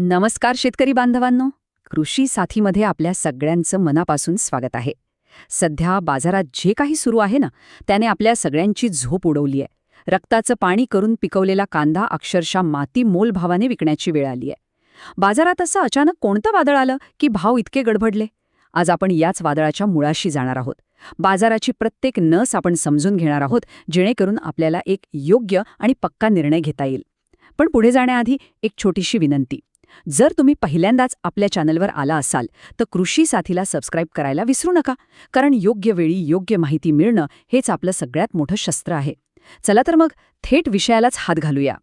नमस्कार शेतकरी बांधवांनो. कृषी साथीमध्ये आपल्या सगळ्यांचं मनापासून स्वागत आहे. सध्या बाजारात जे काही सुरू आहे ना त्याने आपल्या सगळ्यांची झोप उडवली आहे. रक्ताचं पाणी करून पिकवलेला कांदा अक्षरशः माती मोलभावाने विकण्याची वेळ आली आहे. बाजारात असं अचानक कोणतं वादळ आलं की भाव इतके गडबडले? आज आपण याच वादळाच्या मुळाशी जाणार आहोत. बाजाराची प्रत्येक नस आपण समजून घेणार आहोत जेणेकरून आपल्याला एक योग्य आणि पक्का निर्णय घेता येईल. पण पुढे जाण्याआधी एक छोटीशी विनंती. जर तुम्ही पहिल्यांदाच आपल्या चॅनलवर आला असाल तर कृषी साथीला सबस्क्राईब करायला विसरू नका कारण योग्य वेळी योग्य माहिती मिळणं हेच आपलं सगळ्यात मोठं शस्त्र आहे. चला तर मग थेट विषयालाच हात घालूया.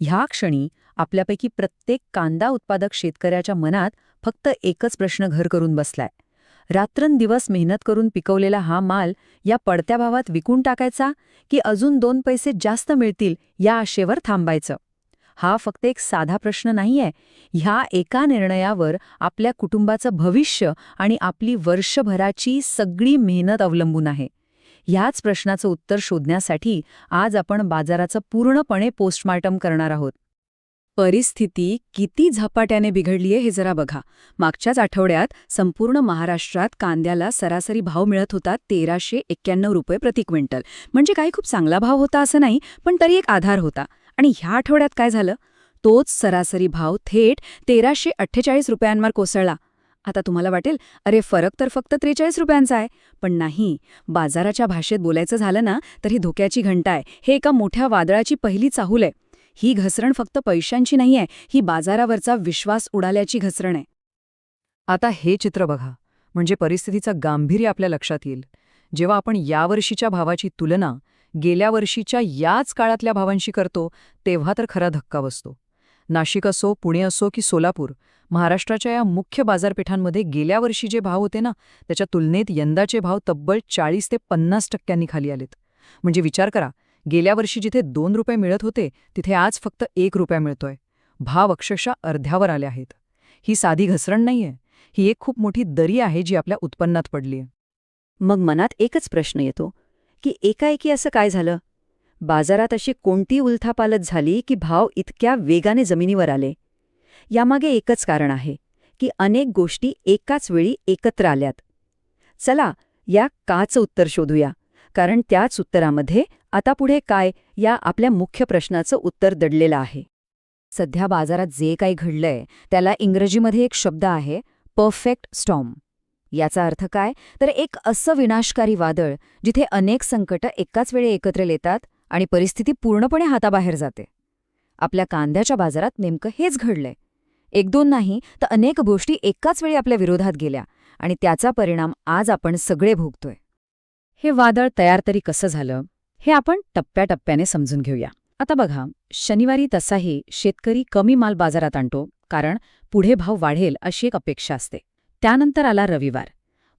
ह्या क्षणी आपल्यापैकी प्रत्येक कांदा उत्पादक शेतकऱ्याच्या मनात फक्त एकच प्रश्न घर करून बसलाय. रात्रंदिवस मेहनत करून पिकवलेला हा माल या पडत्या भावात विकून टाकायचा की अजून दोन पैसे जास्त मिळतील या आशेवर थांबायचं? हा फक्त एक साधा प्रश्न नाहीये. ह्या एका निर्णयावर आपल्या कुटुंबाचं भविष्य आणि आपली वर्षभराची सगळी मेहनत अवलंबून आहे. ह्याच प्रश्नाचं उत्तर शोधण्यासाठी आज आपण बाजाराचं पूर्णपणे पोस्टमार्टम करणार आहोत. परिस्थिती किती झपाट्याने बिघडलीये हे जरा बघा. मागच्याच आठवड्यात संपूर्ण महाराष्ट्रात कांद्याला सरासरी भाव मिळत होता तेराशे एक्क्याण्णव रुपये प्रति क्विंटल. म्हणजे काही खूप चांगला भाव होता असं नाही पण तरी एक आधार होता. आणि ह्या आठवड्यात काय झालं? तोच सरासरी भाव थेट तेराशे अठ्ठेचाळीस रुपयांवर कोसळला. आता तुम्हाला वाटेल अरे फरक तर फक्त त्रेचाळीस रुपयांचा आहे. पण नाही बाजाराच्या भाषेत बोलायचं झालं ना तर ही धोक्याची घंटा आहे. हे एका मोठ्या वादळाची पहिली चाहूल आहे. ही घसरण फक्त पैशांची नाहीये ही बाजारावरचा विश्वास उडाल्याची घसरण आहे. आता हे चित्र बघा. म्हणजे परिस्थितीचं गांभीर्य आपल्या लक्षात येईल. जेव्हा आपण यावर्षीच्या भावाची तुलना गेल्या वर्षीच्या याच काळातल्या भावांशी करतो तेव्हा तर खरा धक्का बसतो. नाशिक असो पुणे असो की सोलापूर महाराष्ट्राच्या या मुख्य बाजारपेठांमध्ये गेल्या वर्षी जे भाव होते ना त्याच्या तुलनेत यंदाचे भाव तब्बल चाळीस ते पन्नास टक्क्यांनी खाली आलेत. म्हणजे विचार करा गेल्या वर्षी जिथे दोन रुपये मिळत होते तिथे आज फक्त एक रुपया मिळतोय. भाव अक्षरशः अर्ध्यावर आले आहेत. ही साधी घसरण नाहीये. ही एक खूप मोठी दरी आहे जी आपल्या उत्पन्नात पडलीय. मग मनात एकच प्रश्न येतो की एकाएकी असं काय झालं? बाजारात अशी कोणती उलथापालत झाली की भाव इतक्या वेगाने जमिनीवर आले? यामागे एकच कारण आहे की अनेक गोष्टी एकाच वेळी एकत्र आल्यात. चला या काचं उत्तर शोधूया कारण त्याच उत्तरामध्ये आता पुढे काय या आपल्या मुख्य प्रश्नाचं उत्तर दडलेलं आहे. सध्या बाजारात जे काही घडलंय त्याला इंग्रजीमध्ये एक शब्द आहे परफेक्ट स्टॉम याचा अर्थ काय? तर एक असं विनाशकारी वादळ जिथे अनेक संकट एकाच वेळी एकत्र येतात आणि परिस्थिती पूर्णपणे हाताबाहेर जाते. आपल्या कांद्याच्या बाजारात नेमकं हेच घडलंय. एक दोन नाही तर अनेक गोष्टी एकाच वेळी आपल्या विरोधात गेल्या आणि त्याचा परिणाम आज आपण सगळे भोगतोय. हे वादळ तयार तरी कसं झालं हे आपण टप्प्याटप्प्याने समजून घेऊया. आता बघा शनिवारी तसाही शेतकरी कमी माल बाजारात आणतो कारण पुढे भाव वाढेल अशी एक अपेक्षा असते. त्यानंतर आला रविवार.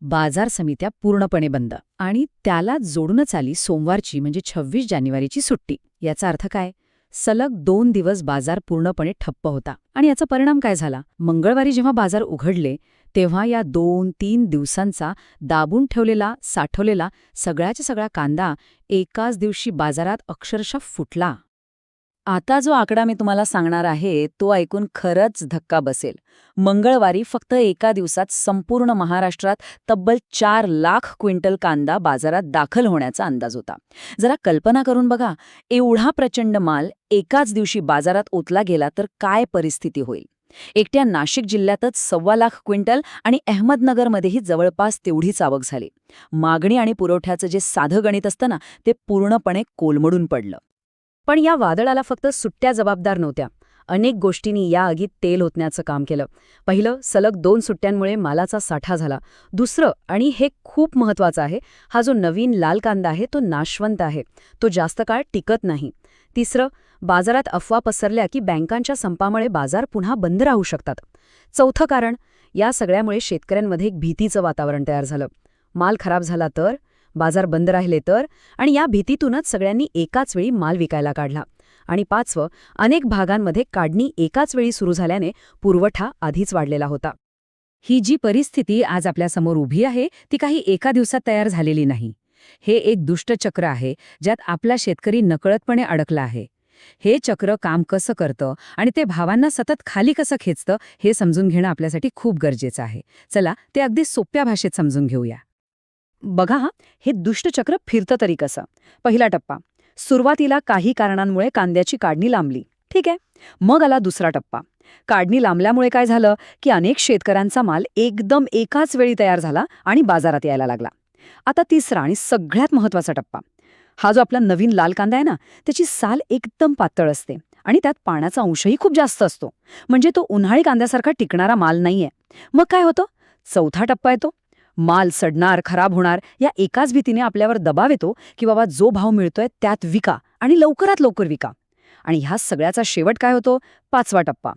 बाजार समित्या पूर्णपणे बंद आणि त्याला जोडूनच आली सोमवारची म्हणजे छव्वीस जानेवारीची सुट्टी. याचा अर्थ काय? सलग दोन दिवस बाजार पूर्णपणे ठप्प होता. आणि याचा परिणाम काय झाला? मंगळवारी जेव्हा बाजार उघडले तेव्हा या दोन तीन दिवसांचा दाबून ठेवलेला साठवलेला सगळ्याच्या सगळा कांदा एकाच दिवशी बाजारात अक्षरशः फुटला. आता जो आकडा मी तुम्हाला सांगणार आहे तो ऐकून खरंच धक्का बसेल. मंगळवारी फक्त एका दिवसात संपूर्ण महाराष्ट्रात तब्बल चार लाख क्विंटल कांदा बाजारात दाखल होण्याचा अंदाज होता. जरा कल्पना करून बघा एवढा प्रचंड माल एकाच दिवशी बाजारात ओतला गेला तर काय परिस्थिती होईल? एकट्या नाशिक जिल्ह्यातच सव्वा लाख क्विंटल आणि अहमदनगरमध्येही जवळपास तेवढीच आवक झाली. मागणी आणि पुरवठ्याचं जे साधं गणित असतं ना ते पूर्णपणे कोलमडून पडलं. पण या वादळाला फक्त सुट्ट्या जबाबदार नव्हत्या. अनेक गोष्टींनी या आगीत तेल ओतण्याचं काम केलं. पहिलं सलग दोन सुट्ट्यांमुळे मालाचा साठा झाला. दुसरं आणि हे खूप महत्वाचं आहे हा जो नवीन लाल कांदा आहे तो नाशवंत आहे. तो जास्त काळ टिकत नाही. तिसरं बाजारात अफवा पसरल्या की बँकांच्या संपामुळे बाजार पुन्हा बंद राहू शकतात. चौथं कारण या सगळ्यामुळे शेतकऱ्यांमध्ये एक भीतीचं वातावरण तयार झालं. माल खराब झाला तर? बाजार बंद राहिले तर आणि या भीतीतूनच सगळ्यांनी एकाच वेळी माल विकायला काढला. आणि पाचवं अनेक भागांमध्ये काढणी एकाच वेळी सुरू झाल्याने पुरवठा आधीच वाढलेला होता. ही जी परिस्थिती आज आपल्यासमोर उभी आहे ती काही एका दिवसात तयार झालेली नाही. हे एक दुष्टचक्र आहे ज्यात आपला शेतकरी नकळतपणे अडकला आहे. हे चक्र काम कसं करतं आणि ते भावांना सतत खाली कसं खेचतं हे समजून घेणं आपल्यासाठी खूप गरजेचं आहे. चला ते अगदी सोप्या भाषेत समजून घेऊया. बघा हा, हे दुष्टचक्र फिरतं तरी कसं? पहिला टप्पा सुरुवातीला काही कारणांमुळे कांद्याची काढणी लांबली. ठीक आहे मग आला दुसरा टप्पा. काढणी लांबल्यामुळे काय झालं की अनेक शेतकऱ्यांचा माल एकदम एकाच वेळी तयार झाला आणि बाजारात यायला लागला. आता तिसरा आणि सगळ्यात महत्त्वाचा टप्पा हा जो आपला नवीन लाल कांदा आहे ना त्याची साल एकदम पातळ असते आणि त्यात पाण्याचा अंशही खूप जास्त असतो. म्हणजे तो उन्हाळी कांद्यासारखा टिकणारा माल नाहीये. मग काय होतं? चौथा टप्पा येतो. माल सडणार खराब होणार या एकाच भीतीने आपल्यावर दबाव येतो की बाबा जो भाव मिळतोय त्यात विका आणि लवकरात लवकर विका. आणि ह्या सगळ्याचा शेवट काय होतो? पाचवा टप्पा.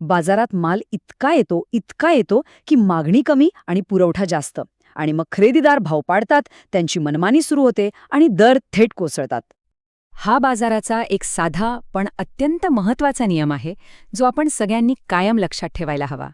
बाजारात माल इतका येतो इतका येतो की मागणी कमी आणि पुरवठा जास्त. आणि मग खरेदीदार भाव पाडतात त्यांची मनमानी सुरू होते आणि दर थेट कोसळतात. हा बाजाराचा एक साधा पण अत्यंत महत्त्वाचा नियम आहे जो आपण सगळ्यांनी कायम लक्षात ठेवायला हवा.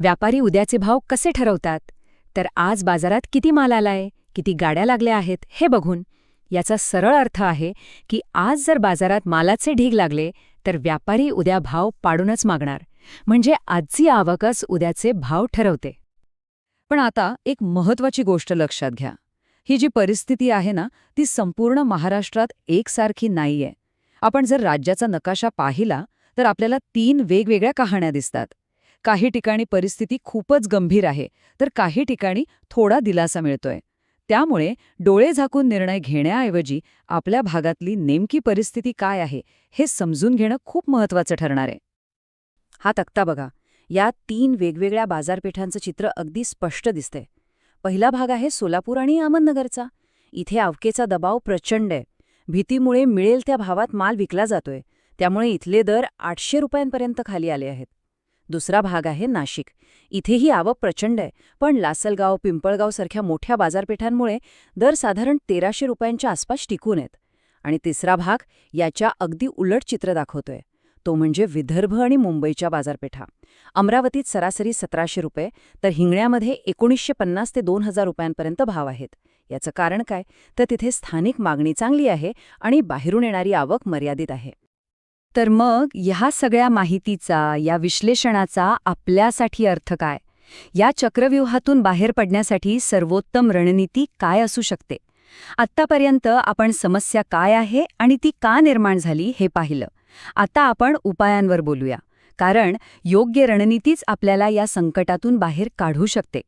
व्यापारी उद्याचे भाव कसे ठरवतात? तर आज बाजारात किती माल आलाय किती गाड्या लागल्या आहेत हे बघून. याचा सरळ अर्थ आहे की आज जर बाजारात मालाचे ढीग लागले तर व्यापारी उद्या भाव पाडूनच मागणार. म्हणजे आजची आवकच उद्याचे भाव ठरवते. पण आता एक महत्वाची गोष्ट लक्षात घ्या. ही जी परिस्थिती आहे ना ती संपूर्ण महाराष्ट्रात एकसारखी नाहीये. आपण जर राज्याचा नकाशा पाहिला तर आपल्याला तीन वेगवेगळ्या कहाण्या दिसतात. काही ठिकाणी परिस्थिती खूपच गंभीर आहे तर काही ठिकाणी थोडा दिलासा मिळतोय. त्यामुळे डोळे झाकून निर्णय घेण्याऐवजी आपल्या भागातली नेमकी परिस्थिती काय आहे हे समजून घेणं खूप महत्वाचं ठरणार आहे. हा तक्ता बघा. या तीन वेगवेगळ्या बाजारपेठांचं चित्र अगदी स्पष्ट दिसतंय. पहिला भाग आहे सोलापूर आणि अहमदनगरचा. इथे अवकेचा दबाव प्रचंड आहे. भीतीमुळे मिळेल त्या भावात माल विकला जातोय. त्यामुळे इथले दर आठशे रुपयांपर्यंत खाली आले आहेत. दुसरा भाग आहे नाशिक. इथेही आवक प्रचंड आहे पण लासलगाव पिंपळगाव सारख्या मोठ्या बाजारपेठांमुळे दर साधारण तेराशे रुपयांच्या आसपास टिकून आहेत. आणि तिसरा भाग याच्या अगदी उलट चित्र दाखवतोय. तो म्हणजे विदर्भ आणि मुंबईच्या बाजारपेठा. अमरावतीत सरासरी सतराशे रुपये तर हिंगण्यामध्ये एकोणीसशे पन्नास ते दोन हजार रुपयांपर्यंत भाव आहेत. याचं कारण काय? तर तिथे स्थानिक मागणी चांगली आहे आणि बाहेरून येणारी आवक मर्यादित आहे. तर मग ह्या सगळ्या माहितीचा या विश्लेषणाचा आपल्यासाठी अर्थ काय? या चक्रव्यूहातून बाहेर पडण्यासाठी सर्वोत्तम रणनीती काय असू शकते? आत्तापर्यंत आपण समस्या काय आहे आणि ती का निर्माण झाली हे पाहिलं. आता आपण उपायांवर बोलूया. कारण योग्य रणनीतीच आपल्याला या संकटातून बाहेर काढू शकते.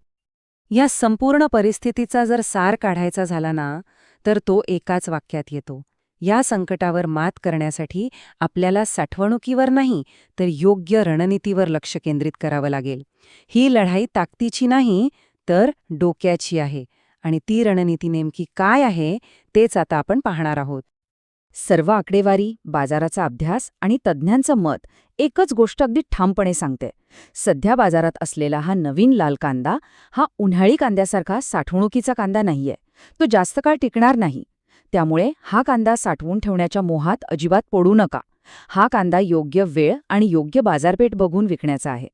या संपूर्ण परिस्थितीचा जर सार काढायचा झाला ना तर तो एकाच वाक्यात येतो. या संकटावर मात करण्यासाठी आपल्याला साठवणुकीवर नाही तर योग्य रणनीतीवर लक्ष केंद्रित करावं लागेल. ही लढाई ताकदीची नाही तर डोक्याची आहे. आणि ती रणनीती नेमकी काय आहे तेच आता आपण पाहणार आहोत. सर्व आकडेवारी बाजाराचा अभ्यास आणि तज्ज्ञांचं मत एकच गोष्ट अगदी ठामपणे सांगते. सध्या बाजारात असलेला हा नवीन लाल कांदा हा उन्हाळी कांद्यासारखा साठवणुकीचा कांदा नाहीये. तो जास्त काळ टिकणार नाही. त्यामुळे हा कांदा साठवून ठेवण्याच्या मोहात अजिबात पडू नका. हा कांदा योग्य वेळ आणि योग्य बाजारपेठ बघून विकण्याचा आहे.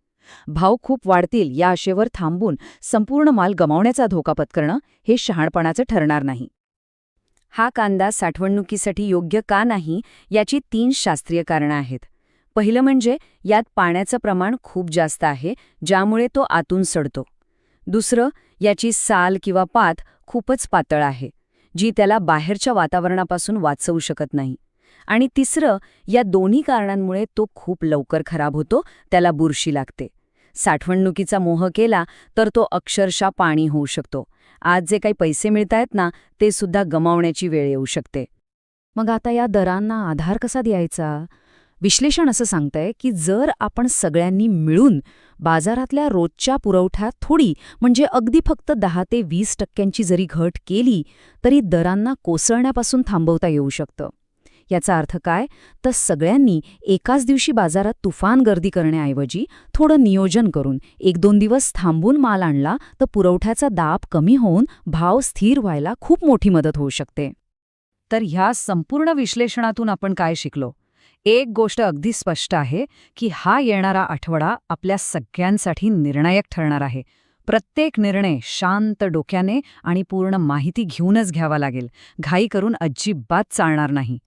भाव खूप वाढतील या आशेवर थांबून संपूर्ण माल गमावण्याचा धोका पत्करणं हे शहाणपणाचं ठरणार नाही. हा कांदा साठवणुकीसाठी योग्य का नाही याची तीन शास्त्रीय कारणं आहेत. पहिलं म्हणजे यात पाण्याचं प्रमाण खूप जास्त आहे ज्यामुळे तो आतून सडतो. दुसरं याची साल किंवा पात खूपच पातळ आहे. जी त्याला बाहेरच्या वातावरणापासून वाचवू शकत नाही. आणि तिसरं या दोन्ही कारणांमुळे तो खूप लवकर खराब होतो त्याला बुरशी लागते. साठवणुकीचा मोह केला तर तो अक्षरशः पाणी होऊ शकतो. आज जे काही पैसे मिळतायत ना ते सुद्धा गमावण्याची वेळ येऊ शकते. मग आता या दरांना आधार कसा द्यायचा? विश्लेषण असं सांगतंय की जर आपण सगळ्यांनी मिळून बाजारातल्या रोजच्या पुरवठ्यात थोडी म्हणजे अगदी फक्त दहा ते वीस टक्क्यांची जरी घट केली तरी दरांना कोसळण्यापासून थांबवता येऊ शकतं. याचा अर्थ काय? तर सगळ्यांनी एकाच दिवशी बाजारात तुफान गर्दी करण्याऐवजी थोडं नियोजन करून एक दोन दिवस थांबून माल आणला तर पुरवठ्याचा दाब कमी होऊन भाव स्थिर व्हायला खूप मोठी मदत होऊ शकते. तर ह्या संपूर्ण विश्लेषणातून आपण काय शिकलो? एक गोष्ट अगदी स्पष्ट आहे की हा येणारा आठवडा आपल्या सगळ्यांसाठी निर्णायक ठरणार आहे. प्रत्येक निर्णय शांत डोक्याने आणि पूर्ण माहिती घेऊनच घ्यावा लागेल. घाई करून अजिबात चालणार नाही.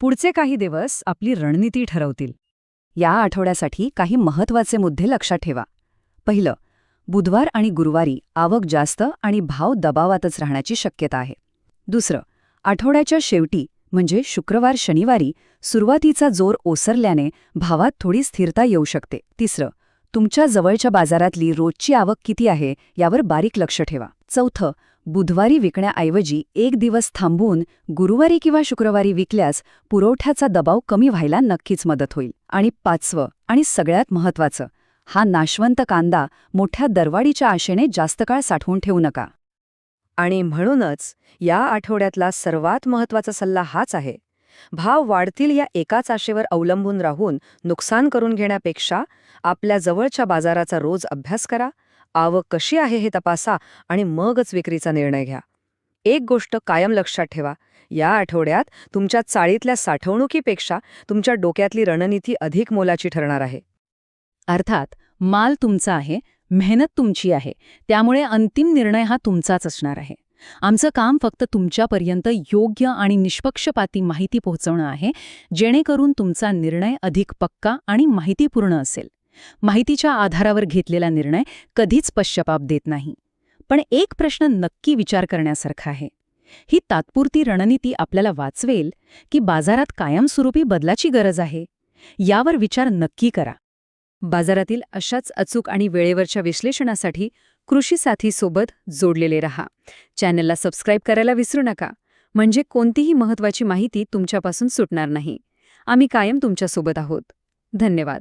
पुढचे काही दिवस आपली रणनीती ठरवतील. या आठवड्यासाठी काही महत्त्वाचे मुद्दे लक्षात ठेवा. पहिलं बुधवार आणि गुरुवारी आवक जास्त आणि भाव दबावातच राहण्याची शक्यता आहे. दुसरं आठवड्याच्या शेवटी म्हणजे शुक्रवार शनिवारी सुरुवातीचा जोर ओसरल्याने भावात थोडी स्थिरता येऊ शकते. तिसरं तुमच्या जवळच्या बाजारातली रोजची आवक किती आहे यावर बारीक लक्ष ठेवा. चौथं बुधवारी विकण्याऐवजी एक दिवस थांबवून गुरुवारी किंवा शुक्रवारी विकल्यास पुरवठ्याचा दबाव कमी व्हायला नक्कीच मदत होईल. आणि पाचवं आणि सगळ्यात महत्त्वाचं हा नाशवंत कांदा मोठ्या दरवाढीच्या आशेने जास्त काळ साठवून ठेवू नका. आणि म्हणूनच या आठवड्यातला सर्वात महत्त्वाचा सल्ला हाच आहे. भाव वाढतील या एकाच आशेवर अवलंबून राहून नुकसान करून घेण्यापेक्षा आपल्या जवळच्या बाजाराचा रोज अभ्यास करा आवक कशी आहे हे तपासा आणि मगच विक्रीचा निर्णय घ्या. एक गोष्ट कायम लक्षात ठेवा या आठवड्यात तुमच्या चाळीतल्या साठवणुकीपेक्षा तुमच्या डोक्यातली रणनीती अधिक मोलाची ठरणार आहे. अर्थात माल तुमचा आहे मेहनत तुमची आहे. त्यामुळे अंतिम निर्णय हा तुमचाच असणार आहे. आमचं काम फक्त तुमच्यापर्यंत योग्य आणि निष्पक्षपाती माहिती पोहोचवणं आहे जेणेकरून तुमचा निर्णय अधिक पक्का आणि माहितीपूर्ण असेल. माहितीच्या आधारावर घेतलेला निर्णय कधीच पश्चपाप देत नाही. पण एक प्रश्न नक्की विचार करण्यासारखा आहे. ही तात्पुरती रणनीती आपल्याला वाचवेल की बाजारात कायमस्वरूपी बदलाची गरज आहे. यावर विचार नक्की करा. बाजारातील अशाच अचूक आणि वेळेवरच्या विश्लेषणासाठी कृषी साथीसोबत जोडलेले रहा. चॅनलला सबस्क्राईब करायला विसरू नका. म्हणजे कोणतीही महत्त्वाची माहिती तुमच्यापासून सुटणार नाही. आम्ही कायम तुमच्यासोबत आहोत. धन्यवाद.